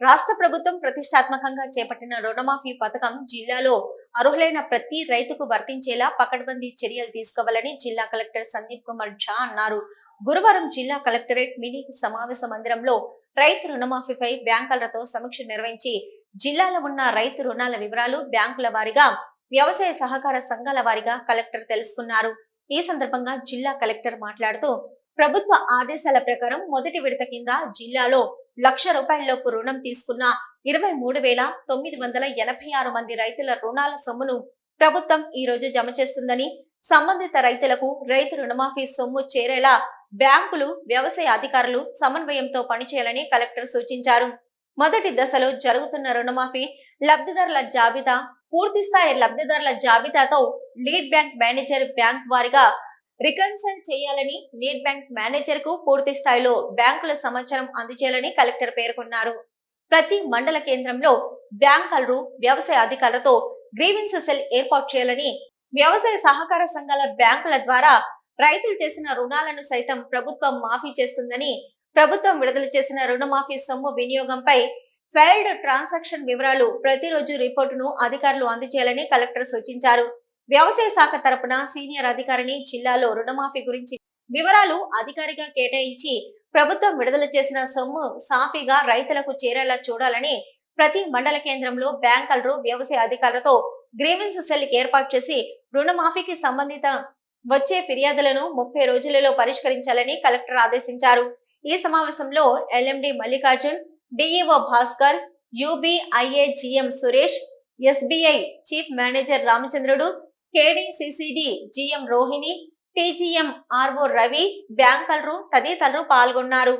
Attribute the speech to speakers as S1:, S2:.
S1: రాష్ట్ర ప్రభుత్వం ప్రతిష్టాత్మకంగా చేపట్టిన రుణమాఫీ పథకం జిల్లాలో అర్హులైన ప్రతి రైతుకు వర్తించేలా పకడ్బందీ చర్యలు తీసుకోవాలని జిల్లా కలెక్టర్ సందీప్ కుమార్ ఝా అన్నారు. గురువారం జిల్లా కలెక్టరేట్ మినీ సమావేశ మందిరంలో రైతు రుణమాఫీపై బ్యాంకులతో సమీక్ష నిర్వహించి జిల్లాలో ఉన్న రైతు రుణాల వివరాలు బ్యాంకుల వారీగా వ్యవసాయ సహకార సంఘాల వారీగా కలెక్టర్ తెలుసుకున్నారు. ఈ సందర్భంగా జిల్లా కలెక్టర్ మాట్లాడుతూ ప్రభుత్వ ఆదేశాల ప్రకారం మొదటి విడత కింద జిల్లాలో లక్ష రూపాయలలోపు రుణం తీసుకున్న ఇరవై మూడు వేల తొమ్మిది వందల ఎనభై ఆరు మంది రైతుల రుణాల సొమ్మును ప్రభుత్వం ఈ రోజు జమ చేస్తుందని సంబంధిత రైతులకు రైతు రుణమాఫీ సొమ్ము చేరేలా బ్యాంకులు వ్యవసాయ అధికారులు సమన్వయంతో పనిచేయాలని కలెక్టర్ సూచించారు. మొదటి దశలో జరుగుతున్న రుణమాఫీ లబ్ధిదారుల జాబితా పూర్తిస్థాయి లబ్ధిదారుల జాబితాతో లీడ్ బ్యాంక్ మేనేజర్ బ్యాంక్ వారిగా రికన్సైల్ చేయాలని లీడ్ బ్యాంక్ మేనేజర్కు పూర్తి స్థాయిలో బ్యాంకుల సమాచారం అందజేయాలని కలెక్టర్ పేర్కొన్నారు. ప్రతి మండల కేంద్రంలో బ్యాంకర్లు వ్యవసాయ అధికారులతో గ్రీవెన్స్ సెల్ ఏర్పాటు చేయాలని వ్యవసాయ సహకార సంఘాల బ్యాంకుల ద్వారా రైతులు చేసిన రుణాలను సైతం ప్రభుత్వం మాఫీ చేస్తుందని ప్రభుత్వం విడుదల చేసిన రుణమాఫీ సొమ్ము వినియోగంపై ఫెయిల్డ్ ట్రాన్సాక్షన్ వివరాలు ప్రతిరోజు రిపోర్టును అధికారులు అందజేయాలని కలెక్టర్ సూచించారు. వ్యవసాయ శాఖ తరపున సీనియర్ అధికారిని జిల్లాలో రుణమాఫీ గురించి వివరాలు అధికారిగా కేటాయించి ప్రభుత్వం విడుదల చేసిన సొమ్ము సాఫీగా రైతులకు చేరేలా చూడాలని ప్రతి మండల కేంద్రంలో బ్యాంకర్లు వ్యవసాయ అధికారులతో గ్రీవెన్స్ సెల్ ఏర్పాటు చేసి రుణమాఫీకి సంబంధిత వచ్చే ఫిర్యాదులను ముప్పై రోజులలో పరిష్కరించాలని కలెక్టర్ ఆదేశించారు. ఈ సమావేశంలో LMD Mallikarjun DEO Bhaskar UBI AGM Suresh SBI chief manager Ramachandrudu KDCCB GM Rohini TGM RO Ravi బ్యాంకర్లు తదితరులు పాల్గొన్నారు.